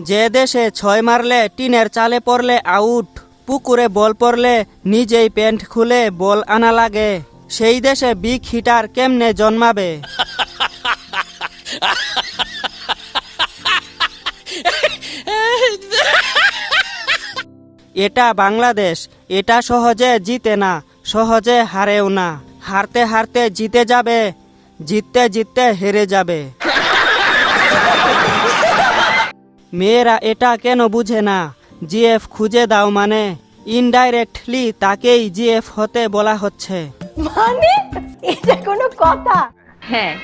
যে দেশে ছয় মারলে, টিনের চালে পড়লে আউট, পুকুরে বল পড়লে নিজেই প্যান্ট খুলে বল আনা লাগে। সেই দেশে বিগ হিটার কেমনে জন্মাবে? এটা বাংলাদেশ, এটা সহজে জিতে না, সহজে হারেও না। হারতে হারতে জিতে যাবে, জিততে জিততে হেরে যাবে। মেয়েরা এটা কেন বুঝে না? জিএফ খুঁজে দাও মানে। ইনডাইরেক্টলি তাকেই জিএফ হতে বলা হচ্ছে। মানে? এটা কোনো কথা? হ্যাঁ।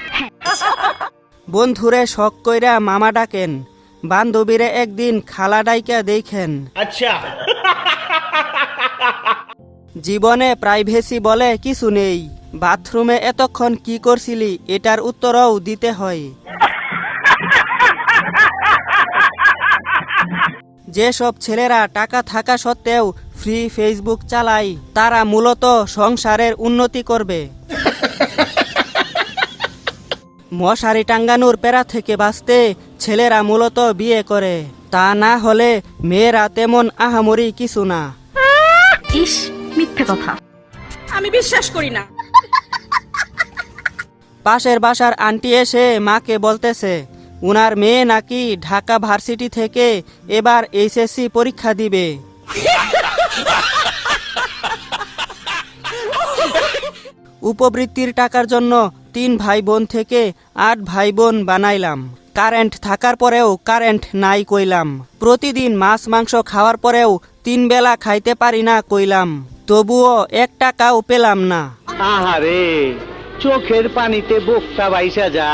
বন্ধুরে শখ কইরা মামা ডাকেন। বান্ধবীরে একদিন খালা ডাইকা দেখেন। আচ্ছা। জীবনে প্রাইভেসি বলে কিছু নেই। বাথরুমে এতক্ষণ কি করছিলি? এটার উত্তরও দিতে হয়। যেসব ছেলেরা টাকা থাকা সত্ত্বেও ফ্রি ফেসবুক চালায় তারা মূলত সংসারের উন্নতি করবে। মশারি টাঙ্গানোর পেরা থেকে বাঁচতে ছেলেরা মূলত বিয়ে করে। তা না হলে মেয়েরা তেমন আহামরি কিছু না। ইস মিথ্যে কথা। আমি বিশ্বাস করি না। পাশের বাসার আন্টি এসে মাকে বলতেছে উনার মেয়ে নাকি ঢাকা ভার্সিটি থেকে এবার এইচএসসি পরীক্ষা দিবে। উপবৃত্তির টাকার জন্য তিন ভাই বোন থেকে আট ভাই বোন বানাইলাম। কারেন্ট থাকার পরেও কারেন্ট নাই কইলাম। প্রতিদিন মাছ মাংস খাওয়ার পরেও তিন বেলা খাইতে পারি না কইলাম। তবুও এক টাকাও পেলাম না। আহারে, চোখের পানিতে বোকটা বাইসা যা।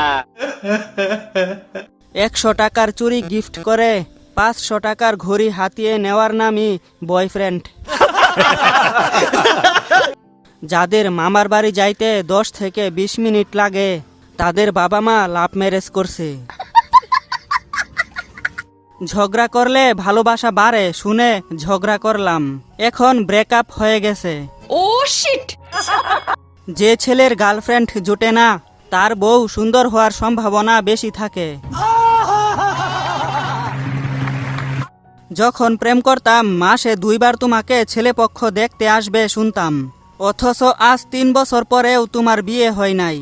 একশো টাকার চুরি গিফট করে পাঁচশো টাকার ঘড়ি হাতিয়ে নেওয়ার নামই বয়ফ্রেন্ড যাদের মামার বাড়ি যাইতে দশ থেকে বিশ মিনিট লাগে তাদের বাবা মা লাভ ম্যারেজ করছে। ঝগড়া করলে ভালোবাসা বাড়ে শুনে ঝগড়া করলাম। এখন ব্রেকআপ হয়ে গেছে। ও শিট যে ছেলের গার্লফ্রেন্ড জোটে না তার বউ সুন্দর হওয়ার সম্ভাবনা বেশি থাকে। যখন প্রেম করতাম, মাসে দুইবার তোমাকে ছেলেপক্ষ দেখতে আসবে শুনতাম। অথচ আজ তিন বছর পরেও তোমার বিয়ে হয় নাই।